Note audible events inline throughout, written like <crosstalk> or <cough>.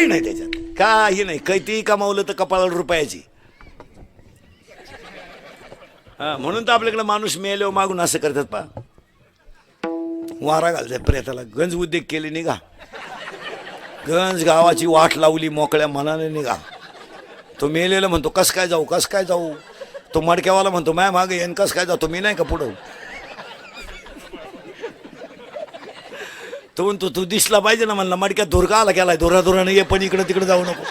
काही नाही त्याच्यात. काही नाही. कैतीही कमावलं तर कपाळाला रुपयाची. हा म्हणून तर आपल्याकडे माणूस मेल्यावर मागून असं करतात पा वारा घालतात प्रेताला. गंज उद्योग केले निघा. गंज गावाची वाट लावली मोकळ्या मनाने निघा. तो मेलेला म्हणतो कस काय जाऊ? कस काय जाऊ? तो मडक्यावाला म्हणतो माय मागे येन कस काय जातो मी नाही का पुढं? तो म्हणतो तू दिसला पाहिजे ना म्हणला मडक्यात धुरका आला गेलाय धुरा धुराने ये पण इकडं तिकडे जाऊ नको.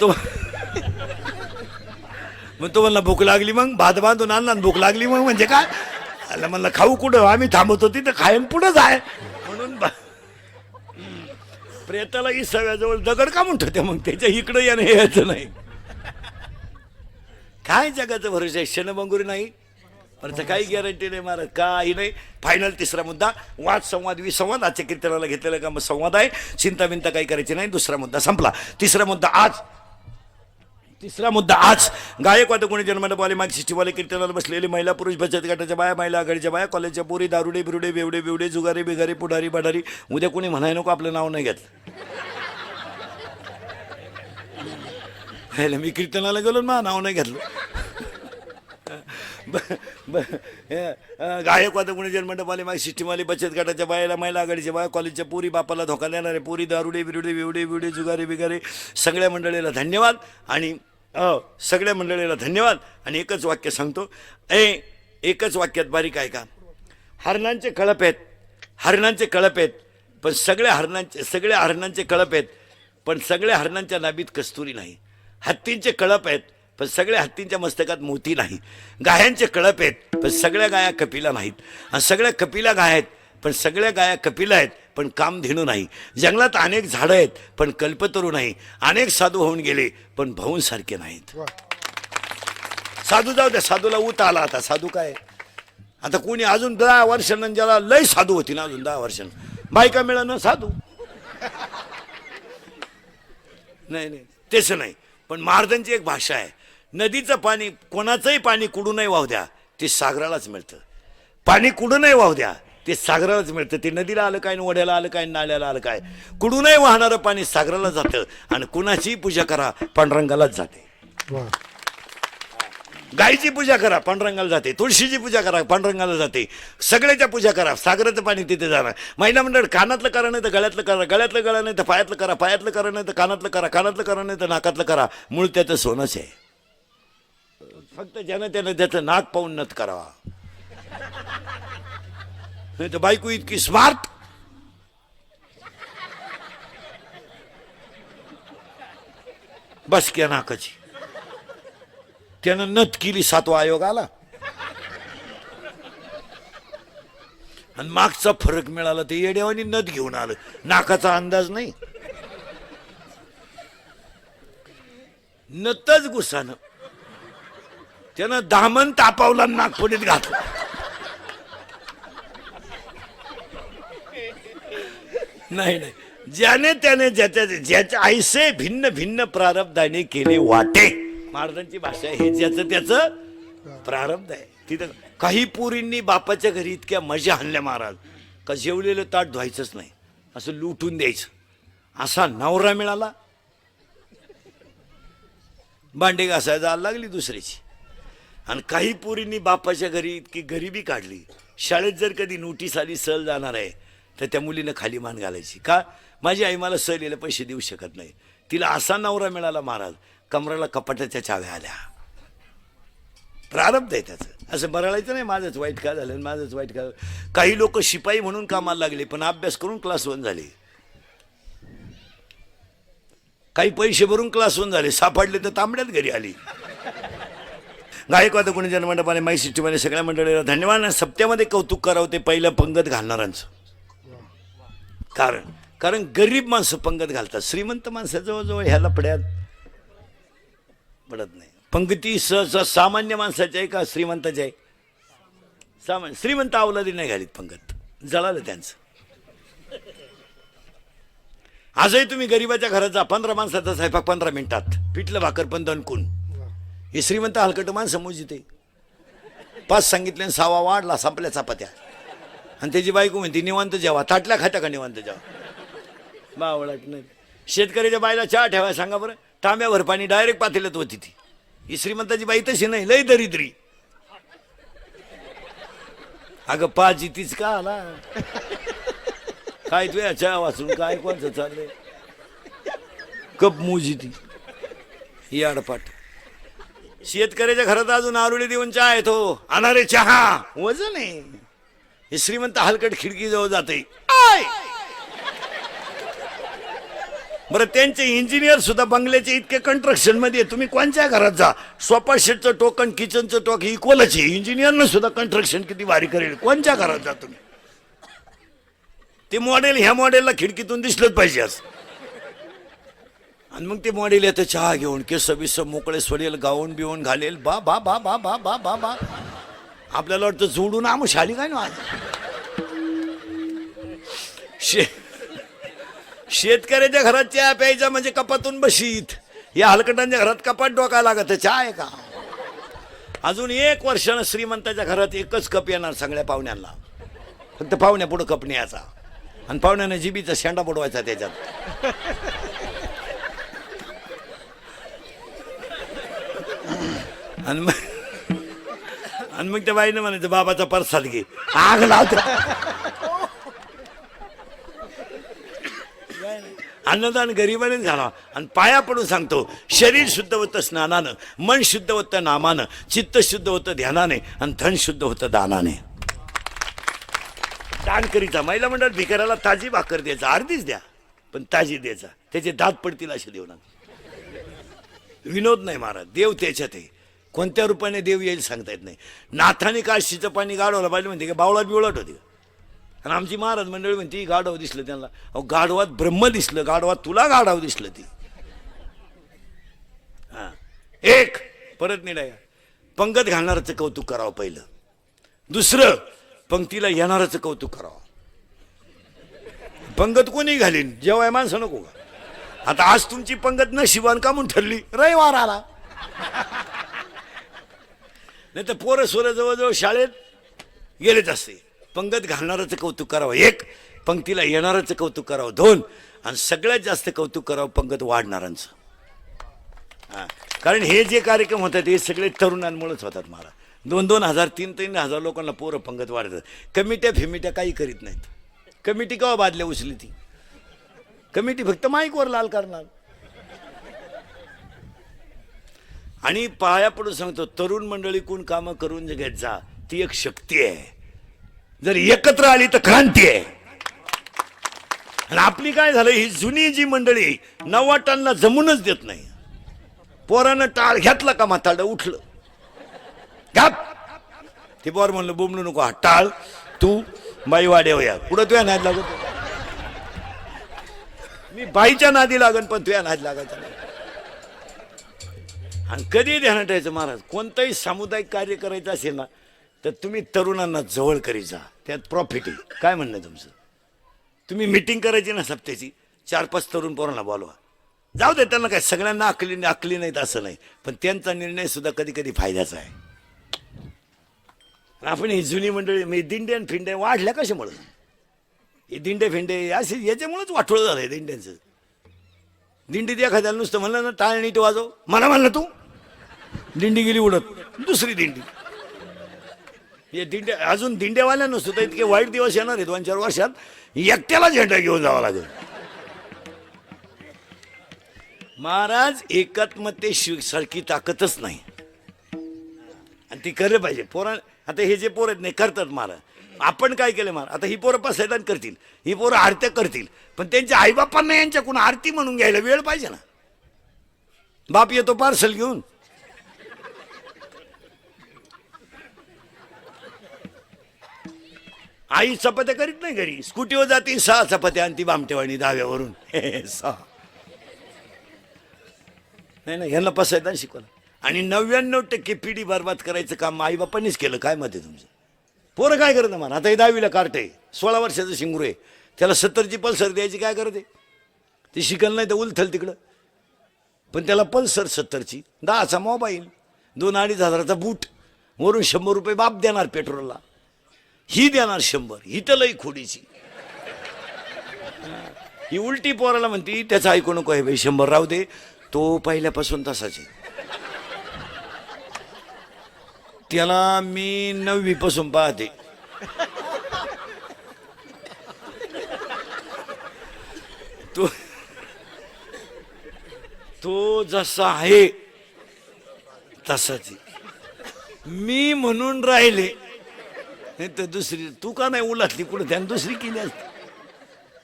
तो मग तो म्हणला भूक लागली मग भात बांधून आणला आणि भूक लागली मग म्हणजे काय? आला म्हणलं खाऊ कुठं? आम्ही थांबवतो तिथं खायन पुढंच आहे म्हणून बा- प्रेताला ही सगळ्याजवळ दगड का म्हणतो ते मग त्याच्या इकडं याने यायचं नाही. काय जगाचं भरोसा आहे? क्षणभंगुरी नाही? परत काही गॅरंटी नाही महाराज काही नाही. फायनल तिसरा मुद्दा. वाद संवाद विसंवाद. आजच्या कीर्तनाला घेतलेला का मग संवाद आहे. चिंता बिंता काही करायची नाही. दुसरा मुद्दा संपला. तिसरा मुद्दा आज. तिसरा मुद्दा आज. गायकवाद कोणी जन्मंडपवाले माग शिष्टीवाले कीर्तनाला बसलेले महिला पुरुष बचत गटाच्या बाया महिला आघाडीच्या बाया कॉलेजच्या पोरी दारुडे बिरुडे बेवडे बिवडे जुगारे बिगारे पुढारी बढारी. उद्या कोणी म्हणाय नको आपलं नाव नाही घेतलं. <laughs> ह्याला मी कीर्तनाला गेलो ना नाव नाही घेतलं. गायकवाद ब- हे, अं, गायक सिस्टीमवाले बचत गटाच्या बायाला महिला आघाडीच्या बाया कॉलेजच्या पुरी बापाला धोका देणारे पुरी दारुडे बिरुडे विवडे बिवडे जुगारे बिगारे सगळ्या मंडळीला धन्यवाद. आणि सगळ्या मंडळीला धन्यवाद. आणि एकच वाक्य सांगतो. ए एकच वाक्यात बारीक आहे का? हरणांचे कळप आहेत. हरणांचे कळप आहेत. पण सगळ्या हरणांचे सगळ्या हरणांचे कळप आहेत. पण सगळ्या हरणांच्या नाबीत कस्तुरी नाही. हत्तींचे कळप आहेत. पण सगळ्या हत्तींच्या मस्तकात मोती नाही. गायांचे कळप आहेत पण सगळ्या गाया कपिला नाहीत. आणि सगळ्या कपिला गाय आहेत पण सगळ्या गाया कपिला आहेत पण कामधेनू नाही. जंगलात अनेक झाडं आहेत पण कल्पतरू नाही. अनेक साधू होऊन गेले पण भाऊंसारखे नाहीत. साधू जाऊ द्या साधूला उत आला आता. साधू काय? आता कोणी अजून दहा वर्षानं ज्याला लय साधू होती ना अजून दहा वर्षानं. बायका मिळालं साधू? नाही नाही. तसं नाही. पण महाराजांची एक भाषा आहे. नदीचं पाणी कोणाचंही पाणी कुडूनही वाहू द्या ते सागरालाच मिळतं. पाणी कुडूनही वाहू द्या ते सागरालाच मिळतं. ते नदीला आलं काय ओढ्याला आलं काय नाल्याला आलं काय? कुडूनही वाहणारं पाणी सागराला जातं आणि कुणाचीही पूजा करा पांडुरंगालाच जाते. गायीची पूजा करा पांडुरंगाला जाते. तुळशीची पूजा करा पांडुरंगाला जाते. सगळ्याच्या पूजा करा सागराचं पाणी तिथे जाणार. महिला मंडळ कानातलं करा नाही तर गळ्यातलं करा गळ्यातलं करा नाही तर पायातलं करा पायातलं करा नाही तर कानातलं करा कानातलं करा नाही तर नाकातलं करा. मूळ त्याचं सोनंच आहे. फक्त ज्यानं त्यानं त्याचं नाक पाहून नत करावा. नाही तर बायको इतकी स्मार्ट बसक्या नाकाची. त्यानं नत केली सातवा आयोग आला. आणि मागचा फरक मिळाला ते येड्यावानी नथ घेऊन आलं. नाकाचा अंदाज नाही. नतच गुसानं त्यानं दामन तापावला आणि नागपुडीत घातलं. नाही नाही. ज्याने त्याने ज्याच्या ज्याच्या आईसे भिन्न भिन्न प्रारब्धाने केले वाटे. महाराजांची भाषा आहे हे ज्याचं त्याचं प्रारब्ध आहे. तिथं काही पोरींनी बापाच्या घरी इतक्या मजा आणल्या महाराज. का जेवलेलं ताट धुवायचंच नाही. असं लुटून द्यायचं. असा नवरा मिळाला. भांडे घासायला जायला लागली दुसऱ्याची. आणि काही पोरींनी बापाच्या घरी इतकी गरिबी काढली. शाळेत जर कधी नोटीस आली सहल जाणार आहे तर त्या मुलीनं खाली मान घालायची. का? माझी आई मला सहलीला पैसे देऊ शकत नाही. तिला असा नवरा मिळाला महाराज कमराला कपाटाच्या चाव्या आल्या. प्रारब्ध आहे त्याचं. असं बरळायचं नाही माझंच वाईट का झालं आणि माझंच वाईट का झालं. काही लोक शिपाई म्हणून कामाला लागले पण अभ्यास करून क्लास वन झाले. काही पैसे भरून क्लास वन झाले सापडले तर तांबड्यात घरी आली. गायकवाद कोणी जनमंडपाने माई सिस्टीमध्ये सगळ्या मंडळीला धन्यवाद. आणि सप्त्यामध्ये कौतुक करावं ते पहिलं पंगत घालणाऱ्यांचं. कारण कारण गरीब माणसं पंगत घालतात. श्रीमंत माणसं जवळजवळ ह्याला पड्यात पडत नाही. पंगती सहसा सामान्य माणसाची आहे का श्रीमंताची आहे? सामान्य श्रीमंत अवलादी नाही घालीत पंगत. जळालं त्यांचं. आजही तुम्ही गरीबाच्या घरात जा. पंधरा माणसाचा स्वयंपाक पंधरा मिनिटात. पिठलं भाकर पण दणकून. हे श्रीमंत हलकट माणसं मोजिते. पाच सांगितले सावा वाढला संपल्या चपात्या. आणि त्याची बायको म्हणते निवांत जेवा ताटल्या खाता का निवांत जेवा? बावळट नाही. शेतकऱ्याच्या बाईला चहा ठेवा सांगा बरं तांब्यावर पाणी डायरेक्ट पातेल्यात होती ती. ही श्रीमंताची बाई तशी नाही लय दरिद्री. अगं पाच तीच का आला? काय तुझ्या चहा वाचून काय कोणचं चाललंय? कप मोजी ती. ही आडपाट शेतकऱ्याच्या घरात अजून आरुडी देऊन चहा येतो. अनारे चहा. वजन आहे. हे श्रीमंत हलकट खिडकी जवळ जाते आय! बरं त्यांचे इंजिनियर सुद्धा बंगल्याचे इतके कंस्ट्रक्शनमध्ये. तुम्ही कोणत्या घरात जा? सोफा शेटचं टोक आणि किचनचं टोक इक्वलच आहे. इंजिनियरनं सुद्धा कंस्ट्रक्शन किती भारी करेल. कोणत्या घरात जा तुम्ही? ते मॉडेल ह्या मॉडेलला खिडकीतून दिसलंच पाहिजे असं आणि मग ते मॉडेल येतं चहा घेऊन केस बिस मोकळे सोडेल गाऊन बिवून घालेल बा बा बा बा बा बा बा बा. आपल्याला वाटतं जोडून आम शाली काय ना आज? शे शेतकऱ्याच्या घरात चहा प्यायचा म्हणजे कपातून बशीत. या हलकटांच्या घरात कपात डोका लागत चहा आहे का? अजून एक वर्षानं श्रीमंताच्या घरात एकच कप येणार सगळ्या पाहुण्यांना. फक्त पाहुण्या पुढं कप न्यायचा. आणि पाहुण्यानं जिबीचा शेंडा बुडवायचा त्याच्यात. आणि मग आणि मग त्या बाईनं म्हणायचं बाबाचा परसाद घे. आग लावत. अन्नदान गरिबाने झाला. आणि पाया पडून सांगतो शरीर शुद्ध होतं स्नानानं मन शुद्ध होतं नामानं चित्त शुद्ध होतं ध्यानाने आणि धन शुद्ध होतं दानाने. दान करीचा. महिला मंडळ भिकाराला ताजी भाकर द्यायचा अर्धीच द्या पण ताजी द्यायचा. त्याचे दात पडतील असे देऊ नका विनोद नाही महाराज देव त्याच्यात आहे. कोणत्या रूपाने देव येईल सांगता येत नाही. नाथाने काशीचं पाणी गाडवलं पाहिजे म्हणते का बावळात बिवळट होती. आणि आमची महाराज मंडळी म्हणते गाढव दिसलं त्यांना. अहो गाढवात ब्रह्म दिसलं गाढवात तुला गाढव दिसलं ती. हा. एक परत नाही पंगत घालणारचं कौतुक करावं पहिलं. दुसरं पंक्तीला येणारचं कौतुक करावं. पंगत कोणी घालीन जेव्हा माणसं नको का? आता आज तुमची पंगत नशिबान का म्हणून ठरली. रविवार आला. नाही तर पोरं सोरं जवळजवळ शाळेत गेलेच असते. पंगत घालणाराचं कौतुक करावं एक पंक्तीला येणाराचं कौतुक करावं दोन आणि सगळ्यात जास्त कौतुक करावं पंगत वाढणाऱ्यांचं हां. कारण हे जे कार्यक्रम होतात हे सगळे तरुणांमुळेच होतात मला दोन दोन हजार तीन तीन हजार लोकांना पोरं पंगत वाढतात. कमिट्या फिमिट्या काही करीत नाहीत. कमिटी केव्हा बादल्या उचली ती? कमिटी फक्त माईकवर लाल करणार. आणि पाया पडून सांगतो तरुण मंडळी कोण कामं करून घेत जा ती एक शक्ती आहे. जर एकत्र आली तर क्रांती आहे. आणि आपली काय झालं ही जुनी जी मंडळी नवाटांना जमूनच देत नाही. पोरानं टाळ घेतला का म्हातारडं उठलं. घाप ते पोर म्हणलं बोंबलू नको हा टाळ. तू बाई वाड्याव या. पुढं तुया नाद लागत मी बाईच्या नादी लागन पण तुया नाद लागायचा नाही. आणि कधी ध्यानात ठेवायचं महाराज? कोणतंही सामुदायिक कार्य करायचं असेल ना तर तुम्ही तरुणांना जवळ करीत जा. त्यात प्रॉफिट आहे. काय म्हणणं आहे तुमचं? तुम्ही मिटिंग करायची ना सप्त्याची? चार पाच तरुण पोरांना बोलवा. जाऊ दे त्यांना काय सगळ्यांना अकली अकली नाहीत असं नाही. पण त्यांचा निर्णय सुद्धा कधी कधी फायद्याचा आहे. आपण ही जुनी मंडळी म्हणजे दिंडे आणि फिंडे वाढल्या कशामुळे? हे दिंडे फिंडे असे याच्यामुळेच वाटोळं झालं आहे दिंड्यांचं. दिंडीत एखाद्याला नुसतं म्हणलं ना टाळ नीट वाजव. मला म्हणलं तू. दिंडी गेली उडत. दुसरी दिंडी. हे दिंड्या अजून दिंडेवाल्यांना सुद्धा इतके वाईट दिवस येणार आहे दोन चार वर्षात. एकट्याला झेंडा घेऊन जावा लागेल. महाराज एकात्मते सारखी ताकदच नाही. आणि ती करलं पाहिजे. पोरा आता हे जे पोर आहेत नाही करतात महाराज. आपण काय केलं महाराज? आता ही पोरं पसैदान करतील. ही पोरं आरत्या करतील. पण त्यांच्या आईबापांना यांच्याकडून आरती म्हणून घ्यायला वेळ पाहिजे ना. बाप येतो पार्सल घेऊन. आई चपात्या करीत नाही घरी. स्कूटीवर जाते सहा चपात्या आणि ती बामटेवाणी दहाव्यावरून सहा. नाही नाही ह्यांना पसायदान शिकवलं. आणि नव्याण्णव टक्के पिढी बरबाद करायचं काम आईबापांनीच केलं. काय मत आहे तुमचं? पोरं काय करत म्हणा? आता हे दहावीला कार्ट आहे. सोळा वर्षाचं शिंगरू आहे. त्याला सत्तरची पल्सर द्यायची काय करते ती शिकल नाही तर उलथल तिकडं. पण त्याला पल्सर सत्तरची. दहाचा मोबाईल. दोन अडीच हजाराचा बूट. वरून शंभर रुपये बाप देणार पेट्रोलला. ही देणार शंभर ही तर लई खोडीची. ही उलटी पोराला म्हणती त्याचं ऐकू नको आहे बाई शंभर राहू दे. तो पहिल्यापासून तसाच आहे. त्याला मी नववी पासून पाहते. तो तो जसा आहे तसाच मी म्हणून राहिले नाही तर दुसरी तू का नाही उलाटली कुठं त्यानं दुसरी केली असती.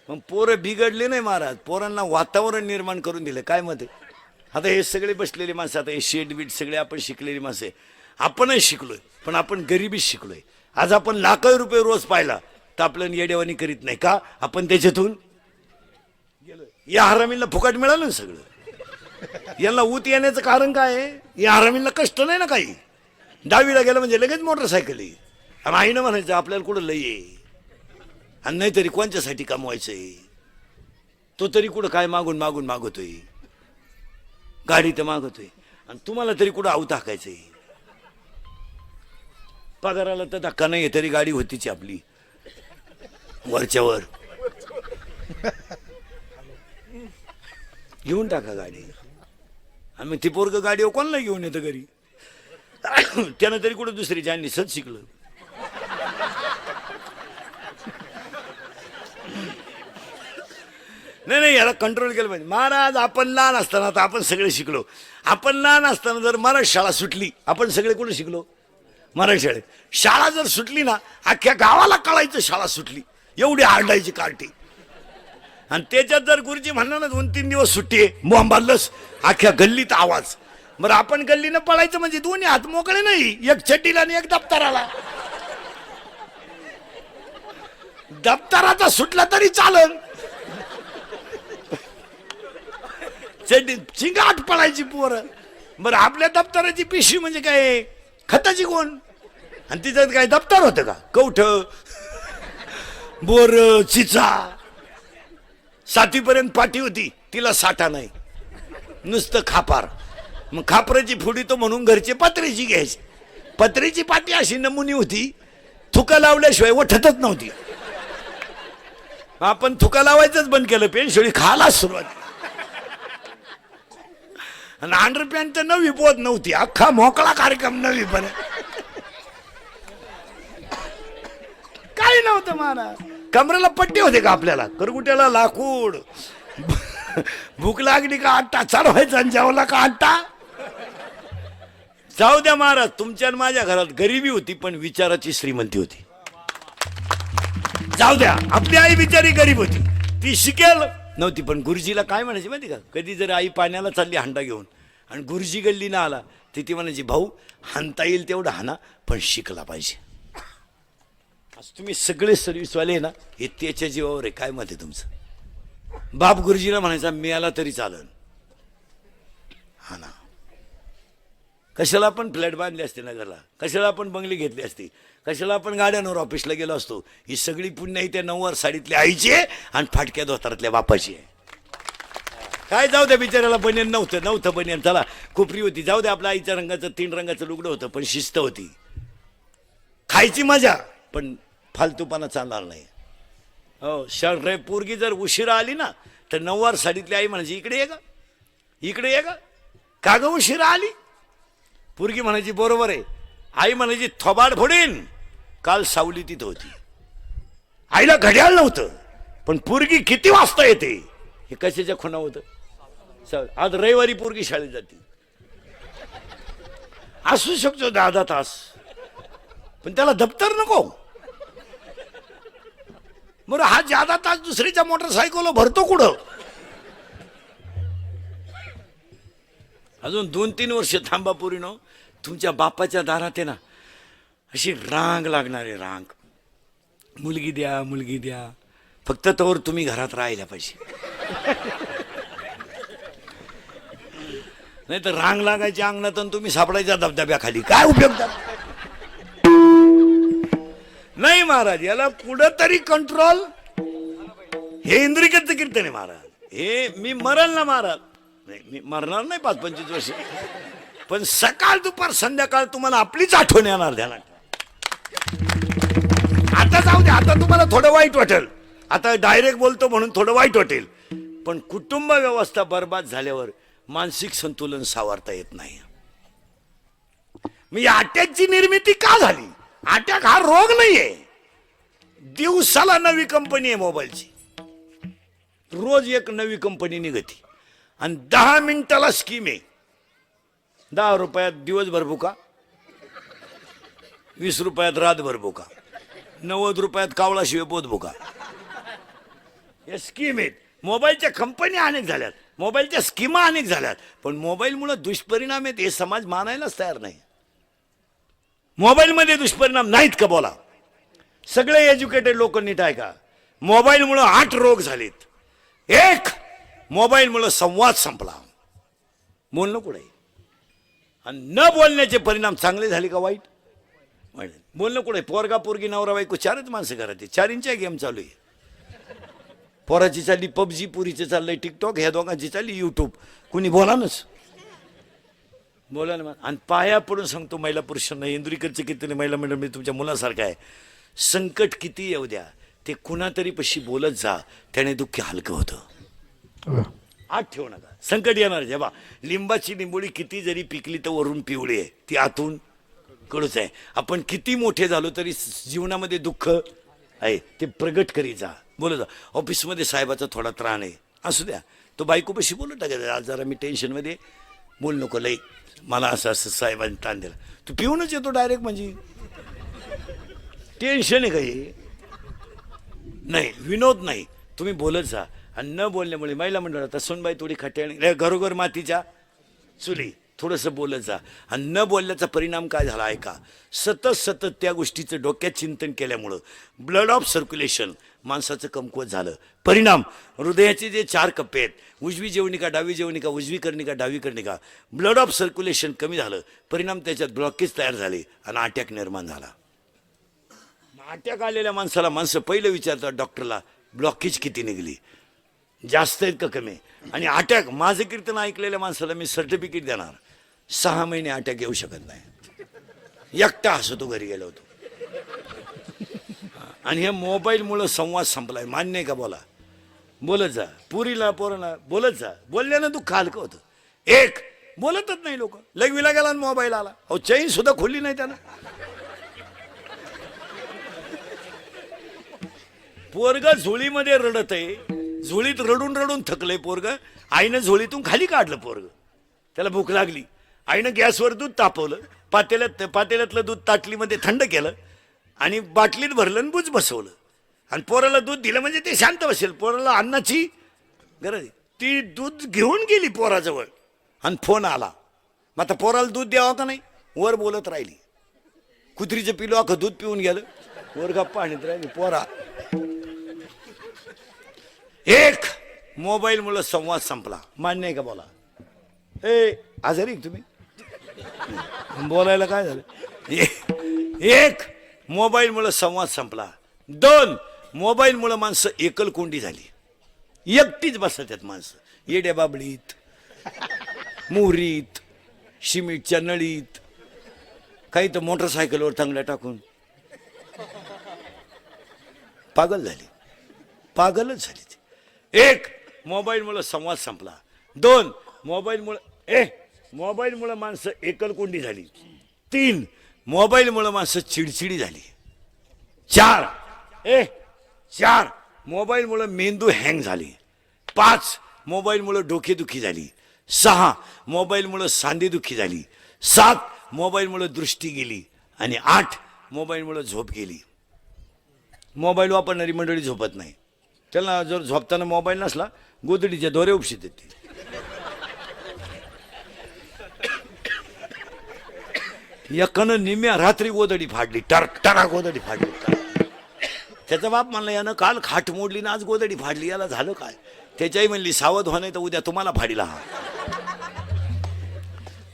मग पोरं बिघडले नाही महाराज. पोरांना वातावरण निर्माण करून दिलं. काय मत आहे? आता हे सगळे बसलेले माणसं आता हे शेड बीट सगळे आपण शिकलेली माणसं आहे. आपणही शिकलोय पण आपण गरिबीच शिकलोय. आज आपण लाखो रुपये रोज पाहिला तर आपल्याला येडेवानी करीत नाही. का? आपण त्याच्यातून या हरामींना फुकट मिळालं ना सगळं. यांना ऊत येण्याचं कारण काय आहे? या हरामींना कष्ट नाही ना काही. दहावीला गेलं म्हणजे लगेच मोटरसायकल येईल आणि आईनं म्हणायचं आपल्याला कुठं लई आहे? आणि नाही तरी कोणच्यासाठी आहे तो तरी कुठं काय मागून मागून मागवतोय गाडी तर मागवतोय आणि तुम्हाला तरी कुठं आऊ टाकायचंय पगाराला तर धक्का नाही तरी गाडी होतीच आपली. वरच्यावर. घेऊन टाका गाडी. आम्ही ती पोरग गाडीवर कोणाला घेऊन येतं घरी? <coughs> त्यानं तरी कुठं दुसरी ज्यांनी सच शिकलं? नाही नाही याला कंट्रोल केलं पाहिजे. महाराज आपण लहान असताना आता आपण सगळे शिकलो. आपण लहान असताना जर मराठी शाळा सुटली आपण सगळे कुठे शिकलो? मराठी शाळेत. शाळा जर सुटली ना अख्ख्या गावाला कळायचं शाळा सुटली. एवढी आरडायची कार्टी. आणि त्याच्यात जर गुरुजी म्हणणार ना दोन तीन दिवस सुट्टी आहे बॉम्बालच अख्ख्या गल्लीत आवाज. बरं आपण गल्लीनं पळायचं म्हणजे दोन्ही हात मोकळे नाही एक छटीला आणि एक दप्तराला. दप्तराचा सुटला तरी चालन. चिंगाट पडायची पोरं. बरं आपल्या दप्तराची पिशवी म्हणजे काय? खताची कोण? आणि तिच्यात काय दप्तर होतं का? कवठ? बोर चिचा. सातवीपर्यंत पाठी होती. तिला साठा नाही. नुसतं खापार. मग खापराची फुडी तो म्हणून घरचे पत्र्याची घ्यायची. पत्र्याची पाटी अशी नमुनी होती. थुका लावल्याशिवाय वठतच नव्हती. आपण थुका लावायचंच बंद केलं पेन शेळी खायला सुरुवात. आणि अंडर पॅन्ट तर नवी पोत नव्हती अख्खा मोकळा कार्यक्रम नवी पण. काही नव्हतं महाराज. कमरेला पट्टी होते का आपल्याला? करगुट्याला लाकूड. भूक लागली का आट्टा चढवायचा आणि जेवला का आट्टा जाऊ द्या महाराज तुमच्या आणि माझ्या घरात गरिबी होती पण विचाराची श्रीमंती होती. जाऊ द्या. आपली आई बिचारी गरीब होती. ती शिकेल. नव्हती पण गुरुजीला काय म्हणायची माहिती का? कधी जर आई पाण्याला चालली हांडा घेऊन आणि गुरुजी गल्ली ना आला ती ती म्हणायची भाऊ हाणता येईल तेवढं हाना पण शिकला पाहिजे. आज तुम्ही सगळे सर्व्हिसवाले आहे ना हे त्याच्या जीवावर आहे. काय मत आहे तुमचं? बाप गुरुजीला म्हणायचा मिळाला तरी चालन. हा ना कशाला आपण फ्लॅट बांधले असते नगरला? कशाला आपण बंगली घेतली असती? कशाला आपण गाड्यांवर ऑफिसला गेलो असतो? ही सगळी पुण्य ही त्या नऊवार साडीतल्या आईची आहे आणि फाटक्या धोतारातल्या बापाची आहे. काय जाऊ द्या बिचाऱ्याला बनियन नव्हतं नव्हतं बनियन. चला कोपरी होती. जाऊ द्या आपल्या आईच्या रंगाचं तीन रंगाचं लुगडं होतं पण शिस्त होती. खायची मजा पण फालतूपणा चालणार नाही. हो शर्ट पोरगी जर उशिरा आली ना तर नऊवार साडीतली आई म्हणायची इकडे ये का इकडे ये का का ग उशिरा आली? पोरगी म्हणायची बरोबर आहे. आई म्हणायची थोबाड फोडीन. काल सावली तिथं होती. आईला घड्याळ नव्हतं पण पोरगी किती वाजता येते? हे कशाच्या खुणा होतं? आज रविवारी पोरगी शाळेत जाते. असू शकतो दहा तास पण त्याला दप्तर नको. बरं हा जादा तास दुसरीच्या मोटरसायकल भरतो कुठं? अजून दोन तीन वर्ष थांबा पुरीनो. तुमच्या बापाच्या दारात आहे ना अशी रांग लागणार आहे रांग. मुलगी द्या मुलगी द्या. फक्त तोवर तुम्ही घरात राहिल्या पाहिजे. नाही तर रांग लागायची अंगणात आणि तुम्ही सापडायच्या धबधब्याखाली. काय उपयोग नाही महाराज याला कुठं तरी कंट्रोल हे इंद्रिकचं कीर्तन आहे महाराज. हे मी मरल ना महाराज. नाही मी मरणार नाही पाच पंचवीस वर्ष. पण सकाळ दुपार संध्याकाळ तुम्हाला आपलीच आठवण येणार ध्यानात. आता जाऊ दे आता तुम्हाला थोडं वाईट वाटेल. आता डायरेक्ट बोलतो म्हणून थोडं वाईट वाटेल. पण कुटुंब व्यवस्था बर्बाद झाल्यावर मानसिक संतुलन सावरता येत नाही. मी अटॅकची निर्मिती का झाली? अटॅक हा रोग नाहीये. दिवसाला नवी कंपनी आहे मोबाईलची. रोज एक नवी कंपनी निघती. आणि दहा मिनिटाला स्कीम आहे. दहा रुपयात दिवसभर बुका वीस रुपयात रातभर बुका नव्वद रुपयात कावळा शिवेपोत बुका या स्कीम आहेत. मोबाईलच्या कंपन्या अनेक झाल्यात. मोबाईलच्या स्कीमा अनेक झाल्यात. पण मोबाईलमुळे दुष्परिणाम आहेत हे समाज मानायलाच तयार नाही. मोबाईलमध्ये दुष्परिणाम नाहीत का बोला? सगळे एज्युकेटेड लोक नीट आहे का? मोबाईलमुळं आठ रोग झालेत. एक मोबाईलमुळं संवाद संपला. बोलणं कुठे आणि न बोलण्याचे परिणाम चांगले झाले का वाईट? वाईट. बोलणं कुठे? पोरगा पोरगी नवरा बायको चारच माणसं घरात आहे चारींच्या गेम चालू आहे पोराची चालली पबजी पुरीचं चाललंय टिकटॉक ह्या दोघांची चालली युट्यूब कुणी बोलानच? बोला ना आणि पाया पडून सांगतो महिला पुरुषांना इंदुरीकरचे किती महिला मंडळ मी तुमच्या मुलासारखं आहे. संकट किती येऊ द्या ते कुणातरी पशी बोलत जा त्याने दुःख हलकं होतं. आत ठेवू नका संकट येणार जेव्हा लिंबाची लिंबोळी किती जरी पिकली तर वरून पिवळी आहे. ती आतून कडूच आहे. आपण किती मोठे झालो तरी जीवनामध्ये दुःख आहे. ते प्रगट करी जा. बोलत जा. ऑफिसमध्ये साहेबाचा थोडा त्राण आहे. असू द्या. तो बायकोपाशी बोलू टाका टाकायचा आज जरा मी टेन्शनमध्ये बोल नको लई. मला असं असं साहेबांनी ताण दिला. तू पिऊनच येतो डायरेक्ट म्हणजे. टेन्शन आहे काही. नाही विनोद नाही. तुम्ही बोलत जा. आणि न बोलल्यामुळे महिला मंडळात सोनबाई थोडी खट्याळी घरोघर मातीच्या चुली. थोडंसं बोलत जा. आणि न बोलल्याचा परिणाम काय झाला आहे का सतत सतत त्या गोष्टीचं डोक्यात चिंतन केल्यामुळं ब्लड ऑफ सर्क्युलेशन माणसाचं कमकुवत झालं. परिणाम हृदयाचे जे चार कप्पे आहेत उजवी जेवणिका डावी जेवणिका उजवी कर्णिका डावी कर्णिका ब्लड ऑफ सर्क्युलेशन कमी झालं. परिणाम त्याच्यात ब्लॉकेज तयार झाले आणि अटॅक निर्माण झाला. अटॅक आलेल्या माणसाला माणसं पहिलं विचारतात डॉक्टरला ब्लॉकेज किती निघली? जास्त आहेत का कमी? आणि अटॅक माझं कीर्तन ऐकलेल्या माणसाला मी सर्टिफिकेट देणार. सहा महिने अटॅक येऊ शकत नाही. एकटा हसतो घरी गेलो होतो. आणि हे मोबाईलमुळं संवाद संपलाय. मान्य आहे का बोला? बोलत जा. पुरीला पोरला बोलत जा. बोलल्यानं तू हलकं होतं. एक बोलतच नाही लोक. लगविला गेला आणि मोबाईल आला. अहो चैन सुद्धा खोलली नाही त्यानं. पोरग झोळीमध्ये रडत आहे झोळीत रडून रडून थकले पोरग. आईनं झोळीतून खाली काढलं पोरग. त्याला भूक लागली. आईनं गॅसवर दूध तापवलं. पातेल्यात पातेल्यातलं दूध ताटलीमध्ये थंड केलं आणि बाटलीत भरलं आणि बुज बसवलं. आणि पोराला दूध दिलं म्हणजे ते शांत बसेल. पोराला अन्नाची गरज ती दूध घेऊन गेली पोराजवळ आणि फोन आला. मग आता पोराला दूध द्यावं का नाही? वर बोलत राहिली. कुत्रीचं पिलो अख्खं दूध पिऊन गेलं. वर गप्पा आणत राहिली. पोरा एक मोबाईलमुळं संवाद संपला. मान्य आहे का बोला? ए आजारी तुम्ही? बोलायला काय झालं? एक एक मोबाईलमुळं संवाद संपला. दोन मोबाईलमुळं माणसं एकलकोंडी झाली. एकटीच बसतात माणसं. येड्या बाबळीत मोहरीत शिमिटच्या नळीत काही तर मोटरसायकलवर थांगड्या टाकून. पागल झाली. पागलच झाली. एक मोबाईलमुळं संवाद संपला. दोन मोबाईलमुळं ए मोबाईलमुळं माणसं एकलकोंडी झाली. तीन मोबाईलमुळं माणसं चिडचिडी झाली. चार ए चार मोबाईलमुळं मेंदू हँग झाली. पाच मोबाईलमुळं डोकेदुखी झाली. सहा मोबाईलमुळं सांधेदुखी झाली. सात मोबाईलमुळं दृष्टी गेली. आणि आठ मोबाईलमुळं झोप गेली. मोबाईल वापरणारी मंडळी झोपत नाही. त्याला जर झोपताना मोबाईल नसला गोदडीच्या दोरे उपशीत येते एकानं निम्या रात्री गोदडी फाडली टरटरा गोदडी फाडली. त्याचा बाप म्हणला यानं काल खाट मोडली ना आज गोदडी फाडली याला झालं काय? त्याच्याही म्हणली सावध होणे तर उद्या तुम्हाला फाडीला हा.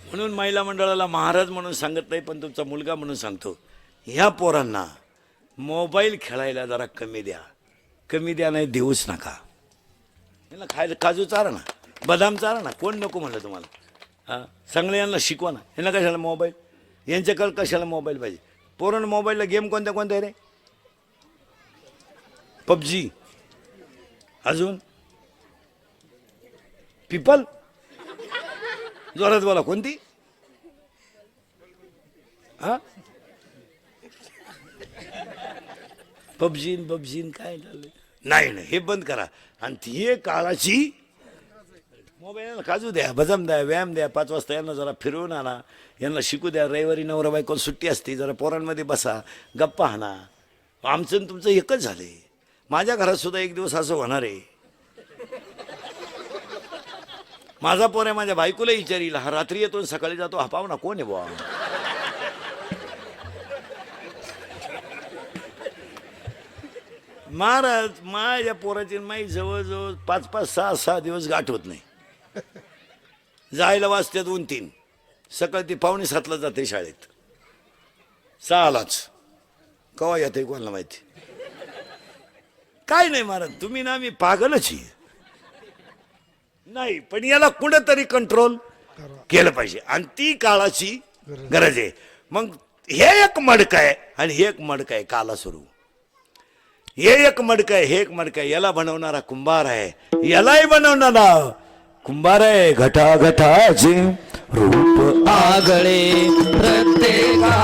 म्हणून महिला मंडळाला महाराज म्हणून सांगत नाही पण तुमचा मुलगा म्हणून सांगतो ह्या पोरांना मोबाईल खेळायला जरा कमी द्या. कमी द्या नाही देऊच नका. यांना खायला काजू चारा ना बदाम चारा ना कोण नको म्हणलं तुम्हाला? हां? चांगलं यांना शिकवा ना. यांना कशाला मोबाईल यांच्याकडे कशाला मोबाईल पाहिजे? पोरण मोबाईलला गेम कोणत्या कोणत्या रे? पबजी. अजून? पिपल? जोरात बोला कोणती? हा? पबजीन पबजीन काय झालं? नाही नाही हे बंद करा. आणि ती एक काळाची मोबाईल काजू द्या भजम द्या व्यायाम द्या पाच वाजता यांना जरा फिरवून आणा. यांना शिकू द्या रविवारी नवरा बायको सुट्टी असते जरा पोरांमध्ये बसा गप्पा हाणा आमचं आणि तुमचं एकच झाले. माझ्या घरात सुद्धा एक दिवस असं होणार आहे. माझा पोर आहे माझ्या बायकोला विचारील हा रात्री येतो सकाळी जातो हा पाहुणा कोण आहे बुवा? महाराज माझ्या पोराची माई जवळजवळ पाच पाच सहा सहा दिवस गाठ होत नाही. जायला वाजते दोन तीन. सकाळी ती पावणे सातला जाते शाळेत. सहालाच. कवा येते कोणाला माहिती? काय नाही महाराज तुम्ही ना मी पागलच ही नाही पण याला कुठंतरी कंट्रोल केलं पाहिजे. आणि ती काळाची गरज आहे. मग हे एक मडक आहे आणि हे एक मडक आहे काला सुरू हे एक मडक आहे हे एक मडक आहे. याला बनवणारा कुंभार आहे. यालाही बनवणारा कुंभार आहे घटा घटाचे रूप आगळे प्रत्येका